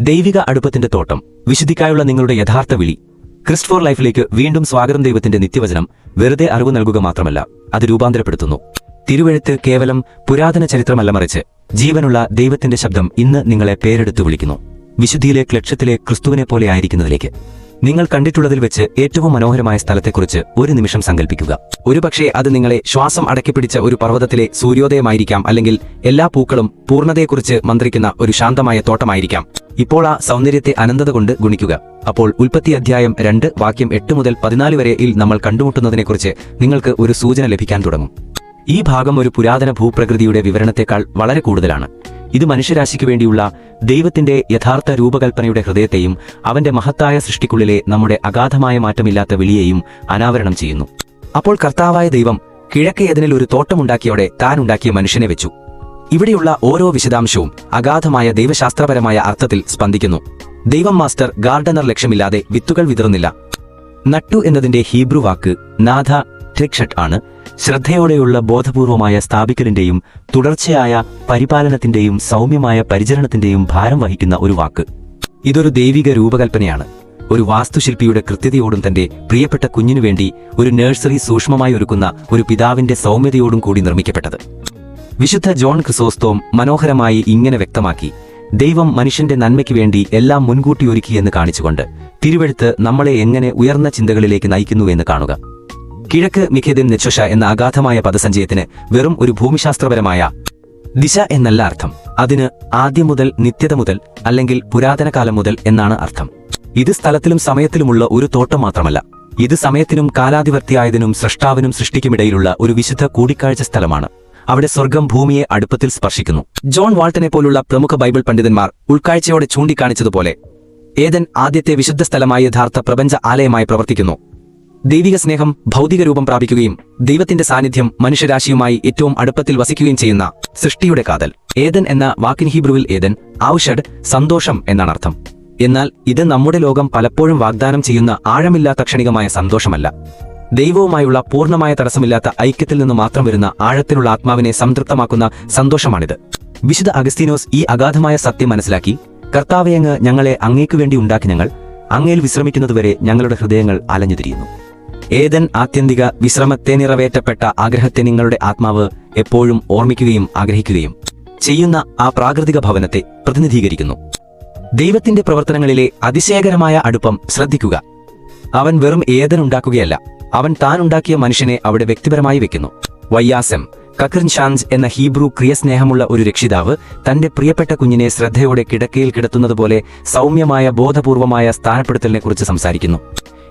ദൈവിക അടുപ്പത്തിന്റെ തോട്ടം വിശുദ്ധിക്കായുള്ള നിങ്ങളുടെ യഥാർത്ഥ വിളി. ക്രിസ്റ്റ് ഫോർ ലൈഫിലേക്ക് വീണ്ടും സ്വാഗതം ദൈവത്തിന്റെ നിത്യവചനം വെറുതെ അറിവ് നൽകുക മാത്രമല്ല അത് രൂപാന്തരപ്പെടുത്തുന്നു. തിരുവഴുത്ത് കേവലം പുരാതന ചരിത്രമല്ല മറിച്ച് ജീവനുള്ള ദൈവത്തിന്റെ ശബ്ദം ഇന്ന് നിങ്ങളെ പേരെടുത്തു വിളിക്കുന്നു. വിശുദ്ധിയിലെ ലക്ഷ്യത്തിലെ ക്രിസ്തുവിനെ പോലെ ആയിരിക്കുന്നതിലേക്ക്. നിങ്ങൾ കണ്ടിട്ടുള്ളതിൽ വെച്ച് ഏറ്റവും മനോഹരമായ സ്ഥലത്തെക്കുറിച്ച് ഒരു നിമിഷം സങ്കല്പിക്കുക ഒരുപക്ഷെ അത് നിങ്ങളെ ശ്വാസം അടക്കിപ്പിടിച്ച ഒരു പർവതത്തിലെ സൂര്യോദയമായിരിക്കാം അല്ലെങ്കിൽ എല്ലാ പൂക്കളും പൂർണതയെക്കുറിച്ച് മന്ത്രിക്കുന്ന ഒരു ശാന്തമായ തോട്ടമായിരിക്കാം. ഇപ്പോൾ ആ സൗന്ദര്യത്തെ അനന്തത കൊണ്ട് ഗുണിക്കുക. അപ്പോൾ ഉൽപ്പത്തി അധ്യായം രണ്ട് വാക്യം എട്ട് മുതൽ പതിനാല് വരെയിൽ നമ്മൾ കണ്ടുമുട്ടുന്നതിനെക്കുറിച്ച് നിങ്ങൾക്ക് ഒരു സൂചന ലഭിക്കാൻ തുടങ്ങും. ഈ ഭാഗം ഒരു പുരാതന ഭൂപ്രകൃതിയുടെ വിവരണത്തെക്കാൾ വളരെ കൂടുതലാണ്. ഇത് മനുഷ്യരാശിക്ക് വേണ്ടിയുള്ള ദൈവത്തിന്റെ യഥാർത്ഥ രൂപകൽപ്പനയുടെ ഹൃദയത്തെയും അവന്റെ മഹത്തായ സൃഷ്ടിക്കുള്ളിലെ നമ്മുടെ അഗാധമായ മാറ്റമില്ലാത്ത വിളിയെയും അനാവരണം ചെയ്യുന്നു. അപ്പോൾ കർത്താവായ ദൈവം കിഴക്കേ അതിനിൽ ഒരു തോട്ടമുണ്ടാക്കിയോടെ താൻ ഉണ്ടാക്കിയ മനുഷ്യനെ വെച്ചു. ഇവിടെയുള്ള ഓരോ വിശദാംശവും അഗാധമായ ദൈവശാസ്ത്രപരമായ അർത്ഥത്തിൽ സ്പന്ദിക്കുന്നു. ദൈവം മാസ്റ്റർ ഗാർഡനർ ലക്ഷ്യമില്ലാതെ വിത്തുകൾ വിതറുന്നില്ല. നട്ടു എന്നതിന്റെ ഹീബ്രു വാക്ക് നാഥ ട്രിക്ഷട്ട് ആണ്. ശ്രദ്ധയോടെയുള്ള ബോധപൂർവമായ സ്ഥാപിക്കലിന്റെയും തുടർച്ചയായ പരിപാലനത്തിന്റെയും സൗമ്യമായ പരിചരണത്തിന്റെയും ഭാരം വഹിക്കുന്ന ഒരു വാക്ക്. ഇതൊരു ദൈവിക രൂപകൽപ്പനയാണ്. ഒരു വാസ്തുശില്പിയുടെ കൃത്യതയോടും തന്റെ പ്രിയപ്പെട്ട കുഞ്ഞിനു വേണ്ടി ഒരു നഴ്സറി സൂക്ഷ്മമായി ഒരുക്കുന്ന ഒരു പിതാവിന്റെ സൗമ്യതയോടും കൂടി നിർമ്മിക്കപ്പെട്ടത്. വിശുദ്ധ ജോൺ ക്രിസോസ്തോം മനോഹരമായി ഇങ്ങനെ വ്യക്തമാക്കി ദൈവം മനുഷ്യന്റെ നന്മയ്ക്ക് വേണ്ടി എല്ലാം മുൻകൂട്ടി ഒരുക്കിയെന്ന് കാണിച്ചുകൊണ്ട് തിരുവഴുത്ത് നമ്മളെ എങ്ങനെ ഉയർന്ന ചിന്തകളിലേക്ക് നയിക്കുന്നുവെന്ന് കാണുക. കിഴക്ക് മിഖേദിൻ നെച്ചൊഷ എന്ന അഗാധമായ പദസഞ്ചയത്തിന് വെറും ഒരു ഭൂമിശാസ്ത്രപരമായ ദിശ എന്നല്ല അർത്ഥം. അതിന് ആദ്യം മുതൽ നിത്യത മുതൽ അല്ലെങ്കിൽ പുരാതന കാലം മുതൽ എന്നാണ് അർത്ഥം. ഇത് സ്ഥലത്തിലും സമയത്തിലുമുള്ള ഒരു തോട്ടം മാത്രമല്ല. ഇത് സമയത്തിനും കാലാധിപത്യായതിനും സൃഷ്ടാവിനും സൃഷ്ടിക്കുമിടയിലുള്ള ഒരു വിശുദ്ധ കൂടിക്കാഴ്ച സ്ഥലമാണ്. അവിടെ സ്വർഗം ഭൂമിയെ അടുപ്പത്തിൽ സ്പർശിക്കുന്നു. ജോൺ വാൾട്ടനെ പോലുള്ള പ്രമുഖ ബൈബിൾ പണ്ഡിതന്മാർ ഉൾക്കാഴ്ചയോടെ ചൂണ്ടിക്കാണിച്ചതുപോലെ ഏതൻ ആദ്യത്തെ വിശുദ്ധ സ്ഥലമായി യഥാർത്ഥ പ്രപഞ്ച ആലയമായി പ്രവർത്തിക്കുന്നു. ദൈവിക സ്നേഹം ഭൗതിക രൂപം പ്രാപിക്കുകയും ദൈവത്തിന്റെ സാന്നിധ്യം മനുഷ്യരാശിയുമായി ഏറ്റവും അടുപ്പത്തിൽ വസിക്കുകയും ചെയ്യുന്ന സൃഷ്ടിയുടെ കാതൽ. ഏതൻ എന്ന വാക്കിൻ ഹീബ്രുവിൽ ഏതൻ ഔഷഡ് സന്തോഷം എന്നാണ് അർത്ഥം. എന്നാൽ ഇത് നമ്മുടെ ലോകം പലപ്പോഴും വാഗ്ദാനം ചെയ്യുന്ന ആഴമില്ലാത്ത ക്ഷണികമായ സന്തോഷമല്ല. ദൈവവുമായുള്ള പൂർണമായ തടസ്സമില്ലാത്ത ഐക്യത്തിൽ നിന്ന് മാത്രം വരുന്ന ആഴത്തിലുള്ള ആത്മാവിനെ സംതൃപ്തമാക്കുന്ന സന്തോഷമാണിത്. വിശുദ്ധ അഗസ്തീനോസ് ഈ അഗാധമായ സത്യം മനസ്സിലാക്കി കർത്താവയങ്ങ് ഞങ്ങളെ അങ്ങേക്കു വേണ്ടി ഉണ്ടാക്കി ഞങ്ങൾ അങ്ങയിൽ വിശ്രമിക്കുന്നതുവരെ ഞങ്ങളുടെ ഹൃദയങ്ങൾ അലഞ്ഞുതിരിയുന്നു. ഏതൻ ആത്യന്തിക വിശ്രമത്തെ നിറവേറ്റപ്പെട്ട ആഗ്രഹത്തെ നിങ്ങളുടെ ആത്മാവ് എപ്പോഴും ഓർമ്മിക്കുകയും ആഗ്രഹിക്കുകയും ചെയ്യുന്ന ആ പ്രാകൃതിക ഭവനത്തെ പ്രതിനിധീകരിക്കുന്നു. ദൈവത്തിന്റെ പ്രവർത്തനങ്ങളിലെ അതിശയകരമായ അടുപ്പം ശ്രദ്ധിക്കുക. അവൻ വെറും ഏതനുണ്ടാക്കുകയല്ല അവൻ താൻ ഉണ്ടാക്കിയ മനുഷ്യനെ അവിടെ വ്യക്തിപരമായി വെക്കുന്നു. വയ്യാസം കക്രിൻ ഷാൻസ് എന്ന ഹീബ്രു ക്രിയസ്നേഹമുള്ള ഒരു രക്ഷിതാവ് തന്റെ പ്രിയപ്പെട്ട കുഞ്ഞിനെ ശ്രദ്ധയോടെ കിടക്കയിൽ കിടത്തുന്നതുപോലെ സൗമ്യമായ ബോധപൂർവമായ സ്ഥാനപ്പെടുത്തലിനെക്കുറിച്ച് സംസാരിക്കുന്നു.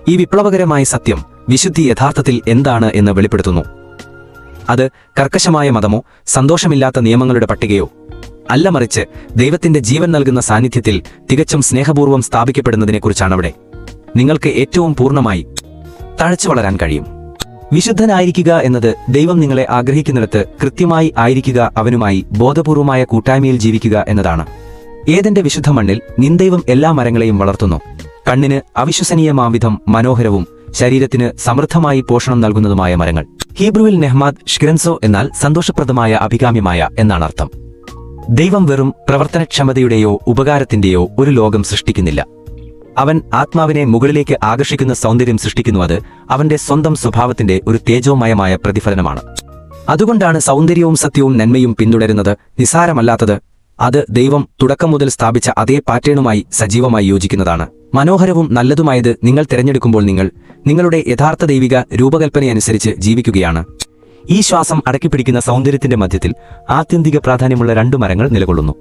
ഈ വിപ്ലവകരമായ സത്യം വിശുദ്ധി യഥാർത്ഥത്തിൽ എന്താണ് എന്ന് വെളിപ്പെടുത്തുന്നു. അത് കർക്കശമായ മതമോ സന്തോഷമില്ലാത്ത നിയമങ്ങളുടെ പട്ടികയോ അല്ല മറിച്ച് ദൈവത്തിന്റെ ജീവൻ നൽകുന്ന സാന്നിധ്യത്തിൽ തികച്ചും സ്നേഹപൂർവം സ്ഥാപിക്കപ്പെടുന്നതിനെക്കുറിച്ചാണ് അവിടെ നിങ്ങൾക്ക് ഏറ്റവും പൂർണമായി തഴച്ചു വളരാൻ കഴിയും. വിശുദ്ധനായിരിക്കുക എന്നത് ദൈവം നിങ്ങളെ ആഗ്രഹിക്കുന്നിടത്ത് കൃത്യമായി ആയിരിക്കുക അവനുമായി ബോധപൂർവമായ കൂട്ടായ്മയിൽ ജീവിക്കുക എന്നതാണ്. ഏതെന്റെ വിശുദ്ധ മണ്ണിൽ നിന്ദൈവം എല്ലാ മരങ്ങളെയും വളർത്തുന്നു? കണ്ണിന് അവിശ്വസനീയമാംവിധം മനോഹരവും ശരീരത്തിന് സമൃദ്ധമായി പോഷണം നൽകുന്നതുമായ മരങ്ങൾ. ഹീബ്രുവിൽ നെഹ്മാദ് ഷ്കിരൻസോ എന്നാൽ സന്തോഷപ്രദമായ അഭികാമ്യമായ എന്നാണ് അർത്ഥം ദൈവം വെറും പ്രവർത്തനക്ഷമതയുടെയോ ഉപകാരത്തിന്റെയോ ഒരു ലോകം സൃഷ്ടിക്കുന്നില്ല. അവൻ ആത്മാവിനെ മുകളിലേക്ക് ആകർഷിക്കുന്ന സൗന്ദര്യം സൃഷ്ടിക്കുന്നു അത് അവന്റെ സ്വന്തം സ്വഭാവത്തിന്റെ ഒരു തേജോമയമായ പ്രതിഫലനമാണ്. അതുകൊണ്ടാണ് സൗന്ദര്യവും സത്യവും നന്മയും പിന്തുടരുന്നത് നിസാരമല്ലാത്തത്. അത് ദൈവം തുടക്കം മുതൽ സ്ഥാപിച്ച അതേ പാറ്റേണുമായി സജീവമായി യോജിക്കുന്നതാണ്. മനോഹരവും നല്ലതുമായത് നിങ്ങൾ തിരഞ്ഞെടുക്കുമ്പോൾ നിങ്ങൾ നിങ്ങളുടെ യഥാർത്ഥ ദൈവിക രൂപകൽപ്പനയനുസരിച്ച് ജീവിക്കുകയാണ്. ഈ ശ്വാസം അടക്കിപ്പിടിക്കുന്ന സൗന്ദര്യത്തിന്റെ മധ്യത്തിൽ ആത്യന്തിക പ്രാധാന്യമുള്ള രണ്ടു മരങ്ങൾ നിലകൊള്ളുന്നു.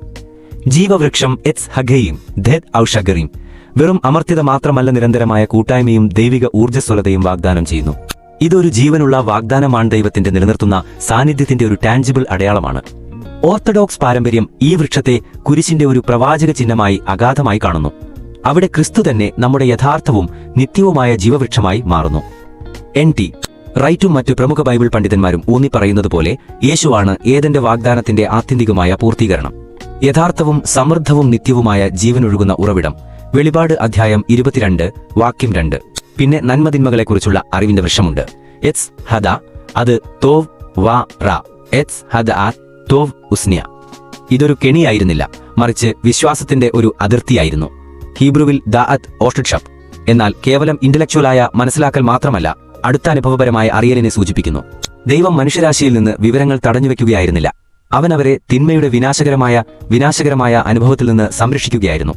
ജീവവൃക്ഷം എറ്റ്സ് ഹഗയും ധെത് ഔഷഗറിയും വെറും അമർത്യത മാത്രമല്ല നിരന്തരമായ കൂട്ടായ്മയും ദൈവിക ഊർജസ്വലതയും വാഗ്ദാനം ചെയ്യുന്നു. ഇതൊരു ജീവനുള്ള വാഗ്ദാനമാണ് ദൈവത്തിന്റെ നിലനിർത്തുന്ന സാന്നിധ്യത്തിന്റെ ഒരു ടാഞ്ചിബിൾ അടയാളമാണ്. ഓർത്തഡോക്സ് പാരമ്പര്യം ഈ വൃക്ഷത്തെ കുരിശിന്റെ ഒരു പ്രവാചക ചിഹ്നമായി അഗാധമായി കാണുന്നു. അവിടെ ക്രിസ്തു തന്നെ നമ്മുടെ യഥാർത്ഥവും നിത്യവുമായ ജീവവൃക്ഷമായി മാറുന്നു. എൻ ടി റൈറ്റും മറ്റു പ്രമുഖ ബൈബിൾ പണ്ഡിതന്മാരും ഊന്നി പറയുന്നത് പോലെ യേശുവാണ് ഏതെന്റെ വാഗ്ദാനത്തിന്റെ ആത്യന്തികമായ പൂർത്തീകരണം. യഥാർത്ഥവും സമൃദ്ധവും നിത്യവുമായ ജീവനൊഴുകുന്ന ഉറവിടം. വെളിപാട് അധ്യായം ഇരുപത്തിരണ്ട് വാക്യം രണ്ട്. പിന്നെ നന്മതിന്മകളെക്കുറിച്ചുള്ള അറിവിന്റെ വൃക്ഷമുണ്ട്. എറ്റ്സ് ഹദ അത് തോവ് വാ റ ഹദ ആ തോവ് ഉസ്നിയ ഇതൊരു കെണിയായിരുന്നില്ല മറിച്ച് വിശ്വാസത്തിന്റെ ഒരു അതിർത്തിയായിരുന്നു. ഹീബ്രുവിൽ ദാഅത്ത് ഓഷ്ടിഷപ് എന്നാൽ കേവലം ഇന്റലക്ച്വലായ മനസ്സിലാക്കൽ മാത്രമല്ല അടുത്ത അനുഭവപരമായ അറിയലിനെ സൂചിപ്പിക്കുന്നു. ദൈവം മനുഷ്യരാശിയിൽ നിന്ന് വിവരങ്ങൾ തടഞ്ഞുവെക്കുകയായിരുന്നില്ല അവൻ അവരെ തിന്മയുടെ വിനാശകരമായ വിനാശകരമായ അനുഭവത്തിൽ നിന്ന് സംരക്ഷിക്കുകയായിരുന്നു.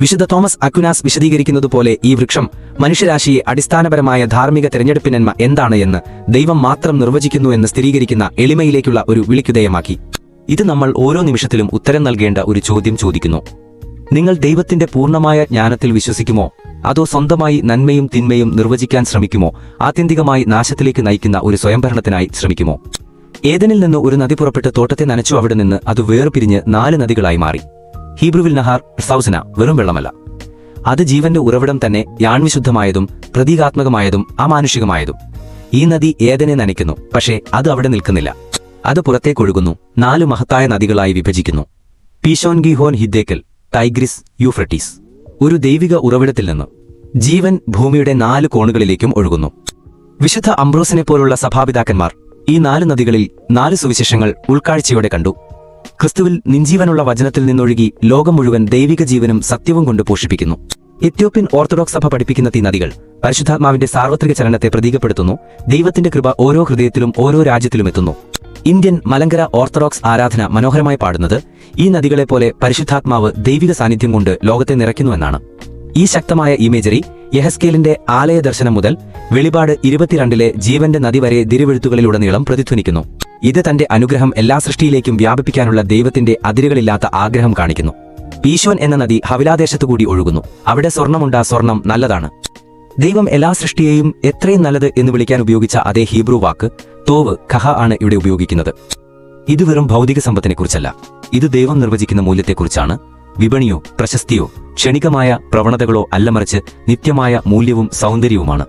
വിശുദ്ധ തോമസ് അക്വിനാസ് വിശദീകരിക്കുന്നതുപോലെ ഈ വൃക്ഷം മനുഷ്യരാശിയെ അടിസ്ഥാനപരമായ ധാർമ്മിക തെരഞ്ഞെടുപ്പിനന്മ എന്താണ് എന്ന് ദൈവം മാത്രം നിർവചിക്കുന്നു എന്ന് സ്ഥിരീകരിക്കുന്ന എളിമയിലേക്കുള്ള ഒരു വിളിക്കുതയമാക്കി ഇത് നമ്മൾ ഓരോ നിമിഷത്തിലും ഉത്തരം നൽകേണ്ട ഒരു ചോദ്യം ചോദിക്കുന്നു. നിങ്ങൾ ദൈവത്തിന്റെ പൂർണമായ ജ്ഞാനത്തിൽ വിശ്വസിക്കുമോ? അതോ സ്വന്തമായി നന്മയും തിന്മയും നിർവചിക്കാൻ ശ്രമിക്കുമോ? ആത്യന്തികമായി നാശത്തിലേക്ക് നയിക്കുന്ന ഒരു സ്വയംഭരണത്തിനായി ശ്രമിക്കുമോ? ഏതനിൽ നിന്ന് ഒരു നദി പുറപ്പെട്ട് തോട്ടത്തെ നനച്ചു അവിടെ നിന്ന് അത് വേർപിരിഞ്ഞ് നാല് നദികളായി മാറി. ഹീബ്രുവിൽ നഹാർ സൗസന വെറും വെള്ളമല്ല. അത് ജീവന്റെ ഉറവിടം തന്നെ യാൺവിശുദ്ധമായതും പ്രതീകാത്മകമായതും അമാനുഷികമായതും. ഈ നദി ഏതനെ നനയ്ക്കുന്നു പക്ഷേ അത് അവിടെ നിൽക്കുന്നില്ല. അത് പുറത്തേക്കൊഴുകുന്നു നാല് മഹത്തായ നദികളായി വിഭജിക്കുന്നു. Pishon Gihon Hiddekel Tigris Euphrates. ഒരു ദൈവിക ഉറവിടത്തിൽ നിന്ന് ജീവൻ ഭൂമിയുടെ നാല് കോണുകളിലേക്കും ഒഴുകുന്നു. വിശുദ്ധ അംബ്രോസിനെ പോലുള്ള സഭാപിതാക്കന്മാർ ഈ നാല് നദികളിൽ നാല് സുവിശേഷങ്ങൾ ഉൾക്കാഴ്ചയോടെ കണ്ടു. ക്രിസ്തുവിൽ നിഞ്ജീവനുള്ള വചനത്തിൽ നിന്നൊഴുകി ലോകം മുഴുവൻ ദൈവിക ജീവനും സത്യവും കൊണ്ട് പോഷിപ്പിക്കുന്നു. എത്യോപ്യൻ ഓർത്തഡോക്സ് സഭ പഠിപ്പിക്കുന്ന തീ നദികൾ പരിശുദ്ധാത്മാവിന്റെ സാർവത്രിക ചലനത്തെ പ്രതീകപ്പെടുത്തുന്നു. ദൈവത്തിന്റെ കൃപ ഓരോ ഹൃദയത്തിലും ഓരോ രാജ്യത്തിലും എത്തുന്നു. ഇന്ത്യൻ മലങ്കര ഓർത്തഡോക്സ് ആരാധന മനോഹരമായി പാടുന്നത് ഈ നദികളെപ്പോലെ പരിശുദ്ധാത്മാവ് ദൈവിക സാന്നിധ്യം കൊണ്ട് ലോകത്തെ നിറയ്ക്കുന്നുവെന്നാണ് ഈ ശക്തമായ ഇമേജറി യഹസ്കേലിന്റെ ആലയ ദർശനം മുതൽ വെളിപാട് ഇരുപത്തിരണ്ടിലെ ജീവന്റെ നദി വരെ തിരുവെഴുത്തുകളിലുടനീളം പ്രതിധ്വനിക്കുന്നു. ഇത് തന്റെ അനുഗ്രഹം എല്ലാ സൃഷ്ടിയിലേക്കും വ്യാപിപ്പിക്കാനുള്ള ദൈവത്തിന്റെ അതിരുകളില്ലാത്ത ആഗ്രഹം കാണിക്കുന്നു. പീശോൻ എന്ന നദി ഹവിലാദേശത്തുകൂടി ഒഴുകുന്നു. അവിടെ സ്വർണമുണ്ടാ സ്വർണം നല്ലതാണ്. ദൈവം എല്ലാ സൃഷ്ടിയെയും എത്രയും നല്ലത് എന്ന് വിളിക്കാൻ ഉപയോഗിച്ച അതേ ഹീബ്രു വാക്ക് തോവ് ഖഹ ആണ് ഇവിടെ ഉപയോഗിക്കുന്നത്. ഇത് വെറും ഭൗതിക സമ്പത്തിനെക്കുറിച്ചല്ല. ഇത് ദൈവം നിർവചിക്കുന്ന മൂല്യത്തെക്കുറിച്ചാണ്. വിപണിയോ പ്രശസ്തിയോ ക്ഷണികമായ പ്രവണതകളോ അല്ല മറിച്ച് നിത്യമായ മൂല്യവും സൗന്ദര്യവുമാണ്.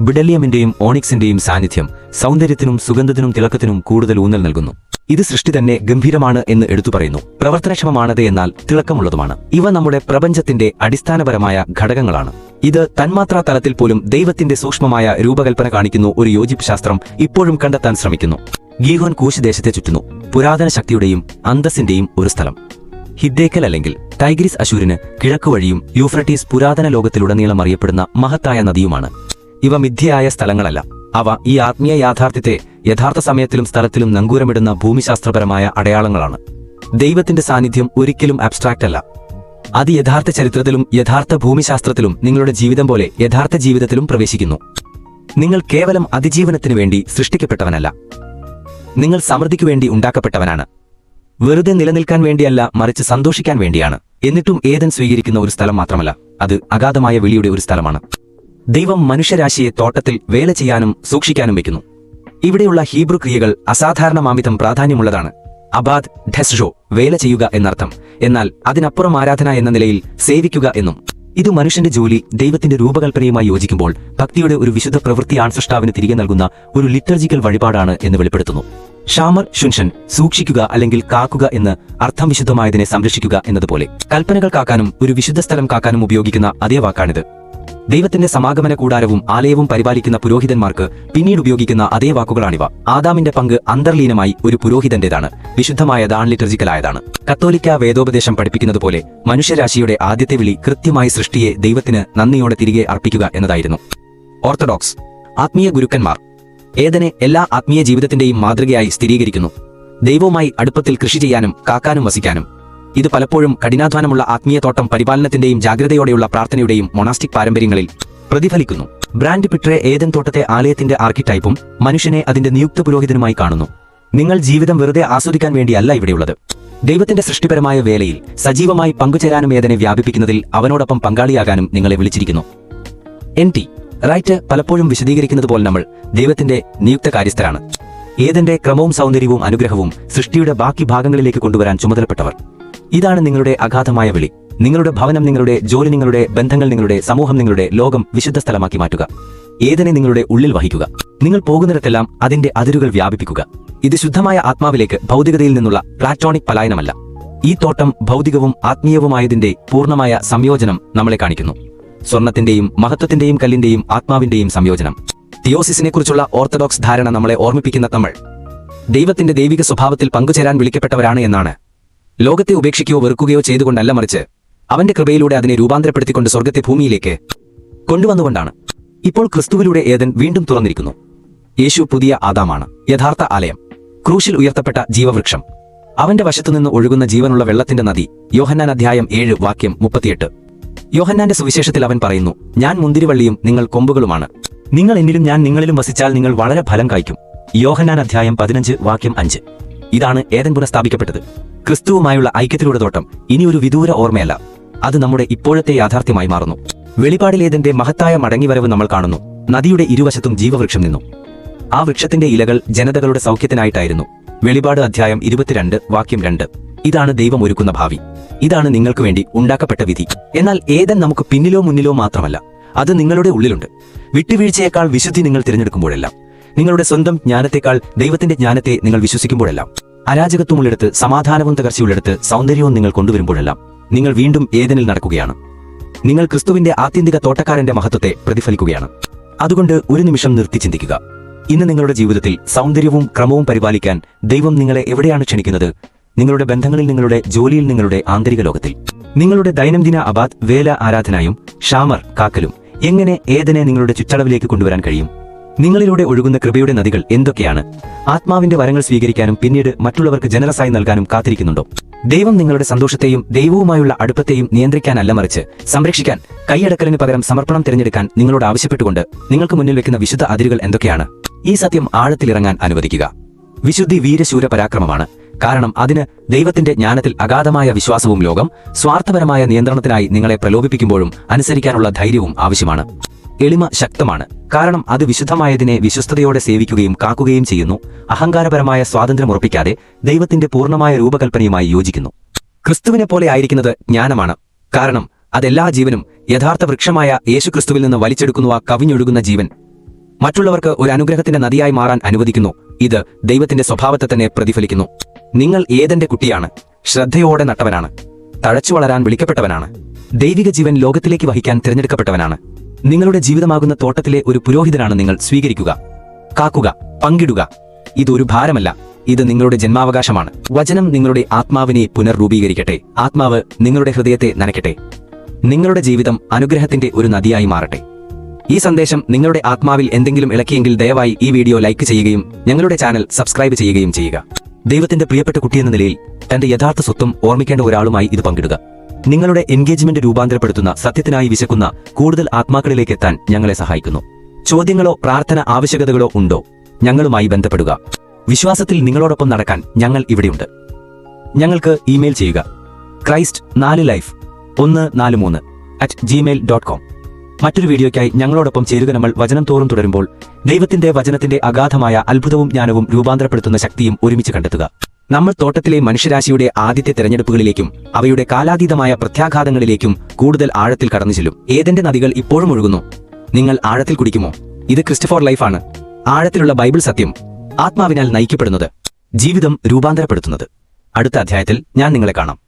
ബിഡലിയമിന്റെയും ഓണിക്സിന്റെയും സാന്നിധ്യം സൗന്ദര്യത്തിനും സുഗന്ധത്തിനും തിളക്കത്തിനും കൂടുതൽ ഊന്നൽ നൽകുന്നു. ഇത് സൃഷ്ടി തന്നെ ഗംഭീരമാണ് എന്ന് എടുത്തു പറയുന്നു. പ്രവർത്തനക്ഷമമാണത് എന്നാൽ തിളക്കമുള്ളതുമാണ്. ഇവ നമ്മുടെ പ്രപഞ്ചത്തിന്റെ അടിസ്ഥാനപരമായ ഘടകങ്ങളാണ്. ഇത് തന്മാത്രാ തലത്തിൽ പോലും ദൈവത്തിന്റെ സൂക്ഷ്മമായ രൂപകൽപ്പന കാണിക്കുന്നു ഒരു യോജിപ്പ് ശാസ്ത്രം ഇപ്പോഴും കണ്ടെത്താൻ ശ്രമിക്കുന്നു. ഗീഹോൻ കൂശ് ദേശത്തെ ചുറ്റുന്നു. പുരാതന ശക്തിയുടെയും അന്തസ്സിന്റെയും ഒരു സ്ഥലം. ഹിദ്ദേക്കൽ അല്ലെങ്കിൽ ടൈഗ്രിസ് അശൂരിന് കിഴക്കുവഴിയും യൂഫ്രട്ടീസ് പുരാതന ലോകത്തിലുടനീളം അറിയപ്പെടുന്ന മഹത്തായ നദിയുമാണ്. ഇവ മിഥ്യയായ സ്ഥലങ്ങളല്ല. അവ ഈ ആത്മീയ യാഥാർത്ഥ്യത്തെ യഥാർത്ഥ സമയത്തിലും സ്ഥലത്തിലും നങ്കൂരമിടുന്ന ഭൂമിശാസ്ത്രപരമായ അടയാളങ്ങളാണ്. ദൈവത്തിന്റെ സാന്നിധ്യം ഒരിക്കലും അബ്സ്ട്രാക്റ്റ് അല്ല. അത് യഥാർത്ഥ ചരിത്രത്തിലും യഥാർത്ഥ ഭൂമിശാസ്ത്രത്തിലും നിങ്ങളുടെ ജീവിതം പോലെ യഥാർത്ഥ ജീവിതത്തിലും പ്രവേശിക്കുന്നു. നിങ്ങൾ കേവലം അതിജീവനത്തിനു വേണ്ടി സൃഷ്ടിക്കപ്പെട്ടവനല്ല. നിങ്ങൾ സമൃദ്ധിക്കു വേണ്ടി ഉണ്ടാക്കപ്പെട്ടവനാണ്. വെറുതെ നിലനിൽക്കാൻ വേണ്ടിയല്ല മറിച്ച് സന്തോഷിക്കാൻ വേണ്ടിയാണ്. എന്നിട്ടും ഏതൻ സ്വീകരിക്കുന്ന ഒരു സ്ഥലം മാത്രമല്ല അത് അഗാധമായ വിളിയുടെ ഒരു സ്ഥലമാണ്. ദൈവം മനുഷ്യരാശിയെ തോട്ടത്തിൽ വേല ചെയ്യാനും സൂക്ഷിക്കാനും വയ്ക്കുന്നു. ഇവിടെയുള്ള ഹീബ്രു ക്രിയകൾ അസാധാരണമാമിതം പ്രാധാന്യമുള്ളതാണ്. അബാദ് ഢെസ്ഷോ വേല ചെയ്യുക എന്നർത്ഥം. എന്നാൽ അതിനപ്പുറം ആരാധന എന്ന നിലയിൽ സേവിക്കുക എന്നും. ഇത് മനുഷ്യന്റെ ജോലി ദൈവത്തിന്റെ രൂപകൽപ്പനയുമായി യോജിക്കുമ്പോൾ ഭക്തിയുടെ ഒരു വിശുദ്ധ പ്രവൃത്തി ആൺസൃഷ്ടാവിന് തിരികെ നൽകുന്ന ഒരു ലിറ്റർജിക്കൽ വഴിപാടാണ് എന്ന് വെളിപ്പെടുത്തുന്നു. ഷാമർ ശുൻഷൻ സൂക്ഷിക്കുക അല്ലെങ്കിൽ കാക്കുക എന്ന് അർത്ഥം വിശുദ്ധമായതിനെ സംരക്ഷിക്കുക എന്നതുപോലെ. കൽപ്പനകൾ കാക്കാനും ഒരു വിശുദ്ധ സ്ഥലം കാക്കാനും ഉപയോഗിക്കുന്ന അതേ വാക്കാണിത്. ദൈവത്തിന്റെ സമാഗമന കൂടാരവും ആലയവും പരിപാലിക്കുന്ന പുരോഹിതന്മാർക്ക് പിന്നീട് ഉപയോഗിക്കുന്ന അതേ വാക്കുകളാണിവ. ആദാമിന്റെ പങ്ക് അന്തർലീനമായി ഒരു പുരോഹിതന്റേതാണ് വിശുദ്ധമായ ദാൺ ലിറ്റർജിക്കലായതാണ്. കത്തോലിക്ക വേദോപദേശം പഠിപ്പിക്കുന്നതുപോലെ മനുഷ്യരാശിയുടെ ആദ്യത്തെ വിളി കൃത്യമായി സൃഷ്ടിയെ ദൈവത്തിന് നന്ദിയോടെ തിരികെ അർപ്പിക്കുക എന്നതായിരുന്നു. ഓർത്തഡോക്സ്. ആത്മീയ ഗുരുക്കന്മാർ. ഏതനെ എല്ലാ ആത്മീയ ജീവിതത്തിന്റെയും മാതൃകയായി സ്ഥിരീകരിക്കുന്നു. ദൈവവുമായി അടുപ്പത്തിൽ കൃഷി ചെയ്യാനും കാക്കാനും വസിക്കാനും ഇത് പലപ്പോഴും കഠിനാധ്വാനമുള്ള ആത്മീയ തോട്ടം പരിപാലനത്തിന്റെയും ജാഗ്രതയോടെയുള്ള പ്രാർത്ഥനയുടെയും മൊണാസ്റ്റിക് പാരമ്പര്യങ്ങളിൽ പ്രതിഫലിക്കുന്നു. ബ്രാൻഡ് പിട്രെ ഏതൻ തോട്ടത്തെ ആലയത്തിന്റെ ആർക്കിടൈപ്പും മനുഷ്യനെ അതിന്റെ നിയുക്ത പുരോഹിതനുമായി കാണുന്നു. നിങ്ങൾ ജീവിതം വെറുതെ ആസ്വദിക്കാൻ വേണ്ടിയല്ല ഇവിടെയുള്ളത്. ദൈവത്തിന്റെ സൃഷ്ടിപരമായ വേലയിൽ സജീവമായി പങ്കുചേരാനും ഏതനെ വ്യാപിപ്പിക്കുന്നതിൽ അവനോടൊപ്പം പങ്കാളിയാകാനും നിങ്ങളെ വിളിച്ചിരിക്കുന്നു. എൻ ടി റൈറ്റ് പലപ്പോഴും വിശദീകരിക്കുന്നത് പോലെ നമ്മൾ ദൈവത്തിന്റെ നിയുക്ത കാര്യസ്ഥരാണ്. ഏതന്റെ ക്രമവും സൗന്ദര്യവും അനുഗ്രഹവും സൃഷ്ടിയുടെ ബാക്കി ഭാഗങ്ങളിലേക്ക് കൊണ്ടുവരാൻ ചുമതലപ്പെട്ടവർ. ഇതാണ് നിങ്ങളുടെ അഗാധമായ വിളി. നിങ്ങളുടെ ഭവനം നിങ്ങളുടെ ജോലി നിങ്ങളുടെ ബന്ധങ്ങൾ നിങ്ങളുടെ സമൂഹം നിങ്ങളുടെ ലോകം വിശുദ്ധ സ്ഥലമാക്കി മാറ്റുക. ഏതിനെ നിങ്ങളുടെ ഉള്ളിൽ വഹിക്കുക. നിങ്ങൾ പോകുന്നിടത്തെല്ലാം അതിന്റെ അതിരുകൾ വ്യാപിപ്പിക്കുക. ഇത് ശുദ്ധമായ ആത്മാവിലേക്ക് ഭൗതികതയിൽ നിന്നുള്ള പ്ലാറ്റോണിക് പലായനമല്ല. ഈ തോട്ടം ഭൗതികവും ആത്മീയവുമായതിന്റെ പൂർണമായ സംയോജനം നമ്മളെ കാണിക്കുന്നു. സ്വർണത്തിന്റെയും മഹത്വത്തിന്റെയും കല്ലിന്റെയും ആത്മാവിന്റെയും സംയോജനം. തിയോസിസിനെക്കുറിച്ചുള്ള ഓർത്തഡോക്സ് ധാരണ നമ്മളെ ഓർമ്മിപ്പിക്കുന്ന നമ്മൾ ദൈവത്തിന്റെ ദൈവിക സ്വഭാവത്തിൽ പങ്കുചേരാൻ വിളിക്കപ്പെട്ടവരാണ് എന്നാണ് ലോകത്തെ ഉപേക്ഷിക്കുകയോ വെറുക്കുകയോ ചെയ്തുകൊണ്ടല്ല മറിച്ച് അവന്റെ കൃപയിലൂടെ അതിനെ രൂപാന്തരപ്പെടുത്തിക്കൊണ്ട് സ്വർഗത്തെ ഭൂമിയിലേക്ക് കൊണ്ടുവന്നുകൊണ്ടാണ്. ഇപ്പോൾ ക്രിസ്തുവിലൂടെ ഏതൻ വീണ്ടും തുറന്നിരിക്കുന്നു. യേശു പുതിയ ആദാമാണ്. യഥാർത്ഥ ആലയം. ക്രൂശിൽ ഉയർത്തപ്പെട്ട ജീവവൃക്ഷം. അവന്റെ വശത്തുനിന്ന് ഒഴുകുന്ന ജീവനുള്ള വെള്ളത്തിന്റെ നദി. യോഹന്നാൻ അധ്യായം ഏഴ് വാക്യം മുപ്പത്തിയെട്ട്. യോഹന്നാന്റെ സുവിശേഷത്തിൽ അവൻ പറയുന്നു ഞാൻ മുന്തിരിവള്ളിയും നിങ്ങൾ കൊമ്പുകളുമാണ്. നിങ്ങൾ എന്നിലും ഞാൻ നിങ്ങളിലും വസിച്ചാൽ നിങ്ങൾ വളരെ ഫലം കായ്ക്കും. യോഹന്നാൻ അധ്യായം പതിനഞ്ച് വാക്യം അഞ്ച്. ഇതാണ് ഏതൻ പുനഃസ്ഥാപിക്കപ്പെട്ടത് ക്രിസ്തുവുമായുള്ള ഐക്യത്തിലൂടെ തോട്ടം ഇനി ഒരു വിദൂര ഓർമ്മയല്ല. അത് നമ്മുടെ ഇപ്പോഴത്തെ യാഥാർത്ഥ്യമായി മാറുന്നു. വെളിപാടിലേതന്റെ മഹത്തായ മടങ്ങിവരവ് നമ്മൾ കാണുന്നു. നദിയുടെ ഇരുവശത്തും ജീവവൃക്ഷം നിന്നു. ആ വൃക്ഷത്തിന്റെ ഇലകൾ ജനതകളുടെ സൗഖ്യത്തിനായിട്ടായിരുന്നു. വെളിപാട് അധ്യായം ഇരുപത്തിരണ്ട് വാക്യം രണ്ട്. ഇതാണ് ദൈവം ഒരുക്കുന്ന ഭാവി. ഇതാണ് നിങ്ങൾക്ക് വേണ്ടി ഉണ്ടാക്കപ്പെട്ട വിധി. എന്നാൽ ഏതൻ നമുക്ക് പിന്നിലോ മുന്നിലോ മാത്രമല്ല അത് നിങ്ങളുടെ ഉള്ളിലുണ്ട്. വിട്ടുവീഴ്ചയേക്കാൾ വിശുദ്ധി നിങ്ങൾ തിരഞ്ഞെടുക്കുമ്പോഴെല്ലാം നിങ്ങളുടെ സ്വന്തം ജ്ഞാനത്തെക്കാൾ ദൈവത്തിന്റെ ജ്ഞാനത്തെ നിങ്ങൾ വിശ്വസിക്കുമ്പോഴെല്ലാം അരാജകത്വമുള്ളിടത്ത് സമാധാനവും തകർച്ചയുള്ളിടത്ത് സൗന്ദര്യവും നിങ്ങൾ കൊണ്ടുവരുമ്പോഴെല്ലാം നിങ്ങൾ വീണ്ടും ഏതനിൽ നടക്കുകയാണ്. നിങ്ങൾ ക്രിസ്തുവിന്റെ ആത്യന്തിക തോട്ടക്കാരന്റെ മഹത്വത്തെ പ്രതിഫലിക്കുകയാണ്. അതുകൊണ്ട് ഒരു നിമിഷം നിർത്തി ചിന്തിക്കുക. ഇന്ന് നിങ്ങളുടെ ജീവിതത്തിൽ സൗന്ദര്യവും ക്രമവും പരിപാലിക്കാൻ ദൈവം നിങ്ങളെ എവിടെയാണ് ക്ഷണിക്കുന്നത്? നിങ്ങളുടെ ബന്ധങ്ങളിൽ നിങ്ങളുടെ ജോലിയിൽ നിങ്ങളുടെ ആന്തരിക ലോകത്തിൽ. നിങ്ങളുടെ ദൈനംദിന അബാദ് വേല ആരാധനയും ഷാമർ കാക്കലും എങ്ങനെ ഏതനെ നിങ്ങളുടെ ചുറ്റളവിലേക്ക് കൊണ്ടുവരാൻ കഴിയും? നിങ്ങളിലൂടെ ഒഴുകുന്ന കൃപയുടെ നദികൾ എന്തൊക്കെയാണ്? ആത്മാവിന്റെ വരങ്ങൾ സ്വീകരിക്കാനും പിന്നീട് മറ്റുള്ളവർക്ക് ജനറസായി നൽകാനും കാത്തിരിക്കുന്നുണ്ടോ? ദൈവം നിങ്ങളുടെ സന്തോഷത്തെയും ദൈവവുമായുള്ള അടുപ്പത്തെയും നിയന്ത്രിക്കാനല്ല മറിച്ച് സംരക്ഷിക്കാൻ കൈയടക്കലിന് പകരം സമർപ്പണം തിരഞ്ഞെടുക്കാൻ നിങ്ങളോട് ആവശ്യപ്പെട്ടുകൊണ്ട് നിങ്ങൾക്ക് മുന്നിൽ വെക്കുന്ന വിശുദ്ധ അതിരുകൾ എന്തൊക്കെയാണ്? ഈ സത്യം ആഴത്തിലിറങ്ങാൻ അനുവദിക്കുക. വിശുദ്ധി വീരശൂര പരാക്രമമാണ്. കാരണം അതിന് ദൈവത്തിന്റെ ജ്ഞാനത്തിൽ അഗാധമായ വിശ്വാസവും ലോകം സ്വാർത്ഥപരമായ നിയന്ത്രണത്തിനായി നിങ്ങളെ പ്രലോഭിപ്പിക്കുമ്പോഴും അനുസരിക്കാനുള്ള ധൈര്യവും ആവശ്യമാണ്. എളിമ ശക്തമാണ്. കാരണം അത് വിശുദ്ധമായതിനെ വിശ്വസ്തയോടെ സേവിക്കുകയും കാക്കുകയും ചെയ്യുന്നു. അഹങ്കാരപരമായ സ്വാതന്ത്ര്യം ഉറപ്പിക്കാതെ ദൈവത്തിന്റെ പൂർണമായ രൂപകൽപ്പനയുമായി യോജിക്കുന്നു. ക്രിസ്തുവിനെ പോലെ ആയിരിക്കുന്നത് ജ്ഞാനമാണ്. കാരണം അതെല്ലാ ജീവനും യഥാർത്ഥ വൃക്ഷമായ യേശുക്രിസ്തുവിൽ നിന്ന് വലിച്ചെടുക്കുന്നു ആ കവിഞ്ഞൊഴുകുന്ന ജീവൻ. മറ്റുള്ളവർക്ക് ഒരു അനുഗ്രഹത്തിന്റെ നദിയായി മാറാൻ അനുവദിക്കുന്നു. ഇത് ദൈവത്തിന്റെ സ്വഭാവത്തെ തന്നെ പ്രതിഫലിക്കുന്നു. നിങ്ങൾ ഏതെന്റെ കുട്ടിയാണ്. ശ്രദ്ധയോടെ നട്ടവനാണ്. തഴച്ചു വളരാൻ വിളിക്കപ്പെട്ടവനാണ്. ദൈവിക ജീവൻ ലോകത്തിലേക്ക് വഹിക്കാൻ തിരഞ്ഞെടുക്കപ്പെട്ടവനാണ്. നിങ്ങളുടെ ജീവിതമാകുന്ന തോട്ടത്തിലെ ഒരു പുരോഹിതനാണ് നിങ്ങൾ സ്വീകരിക്കുക കാക്കുക പങ്കിടുക. ഇതൊരു ഭാരമല്ല ഇത് നിങ്ങളുടെ ജന്മാവകാശമാണ്. വചനം നിങ്ങളുടെ ആത്മാവിനെ പുനർരൂപീകരിക്കട്ടെ ആത്മാവ് നിങ്ങളുടെ ഹൃദയത്തെ നനയ്ക്കട്ടെ. നിങ്ങളുടെ ജീവിതം അനുഗ്രഹത്തിന്റെ ഒരു നദിയായി മാറട്ടെ. ഈ സന്ദേശം നിങ്ങളുടെ ആത്മാവിൽ എന്തെങ്കിലും ഇളക്കിയെങ്കിൽ ദയവായി ഈ വീഡിയോ ലൈക്ക് ചെയ്യുകയും ഞങ്ങളുടെ ചാനൽ സബ്സ്ക്രൈബ് ചെയ്യുകയും ചെയ്യുക. ദൈവത്തിന്റെ പ്രിയപ്പെട്ട കുട്ടിയെന്ന നിലയിൽ തന്റെ യഥാർത്ഥ സ്വത്വം ഓർമ്മിക്കേണ്ട ഒരാളുമായി ഇത് പങ്കിടുക. നിങ്ങളുടെ എൻഗേജ്മെന്റ് രൂപാന്തരപ്പെടുത്തുന്ന സത്യത്തിനായി വിശക്കുന്ന കൂടുതൽ ആത്മാക്കളിലേക്ക് എത്താൻ ഞങ്ങളെ സഹായിക്കുന്നു. ചോദ്യങ്ങളോ പ്രാർത്ഥന ആവശ്യകതകളോ ഉണ്ടോ? ഞങ്ങളുമായി ബന്ധപ്പെടുക. വിശ്വാസത്തിൽ നിങ്ങളോടൊപ്പം നടക്കാൻ ഞങ്ങൾ ഇവിടെയുണ്ട്. ഞങ്ങൾക്ക് ഇമെയിൽ ചെയ്യുക. ക്രൈസ്റ്റ് നാല് ലൈഫ് ഒന്ന് നാല് മൂന്ന് അറ്റ് ജിമെയിൽ ഡോട്ട് കോം മറ്റൊരു വീഡിയോയ്ക്കായി ഞങ്ങളോടൊപ്പം ചേരുക നമ്മൾ വചനം തോറും തുടരുമ്പോൾ ദൈവത്തിന്റെ വചനത്തിന്റെ അഗാധമായ അത്ഭുതവും ജ്ഞാനവും രൂപാന്തരപ്പെടുത്തുന്ന ശക്തിയും ഒരുമിച്ച് കണ്ടെത്തുക. നമ്മൾ തോട്ടത്തിലെ മനുഷ്യരാശിയുടെ ആദ്യത്തെ തെരഞ്ഞെടുപ്പുകളിലേക്കും അവയുടെ കാലാതീതമായ പ്രത്യാഘാതങ്ങളിലേക്കും കൂടുതൽ ആഴത്തിൽ കടന്നു ചെല്ലും. ഏതെന്റെ നദികൾ ഇപ്പോഴും ഒഴുകുന്നു? നിങ്ങൾ ആഴത്തിൽ കുടിക്കുമോ? ഇത് ക്രിസ്റ്റഫോർ ലൈഫാണ് ആഴത്തിലുള്ള ബൈബിൾ സത്യം ആത്മാവിനാൽ നയിക്കപ്പെടുന്നത്. ജീവിതം രൂപാന്തരപ്പെടുത്തുന്നത്. അടുത്ത അധ്യായത്തിൽ ഞാൻ നിങ്ങളെ കാണാം.